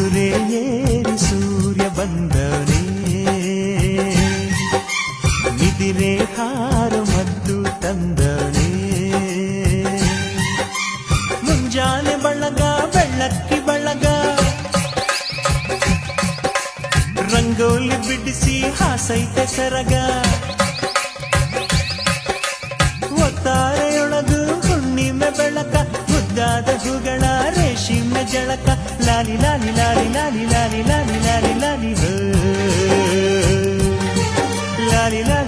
ಕುದುರೆ ಏರಿ ಸೂರ್ಯ ಬಂದವನೇ ನಿದಿರೆ ಹಾರ ಮದ್ದು ತಂದವನೇ ಮುಂಜಾನೆ ಬಳಗ ಬೆಳ್ಳಕ್ಕಿ ಬಳಗ. ರಂಗೋಲಿ ಬಿಡಿಸಿ ಹಾಸೈತೆ ಸರಗ. ಒತ್ತಾರೆಯೊಳಗು ಹುಣ್ಣಿಮೆ ಬೆಳಕ ಉದ್ದಾದ ಹೂಗಳ ರೇಷಿ ಜಳಕ ಲಾಲಿ ಲಾಲಿ ಲಾಲಿ ಲಾಲಿ ಲಾಲಿ ಲಾಲಿ ಲಾಲಿ ಲಾಲಿ ಲಾಲಿ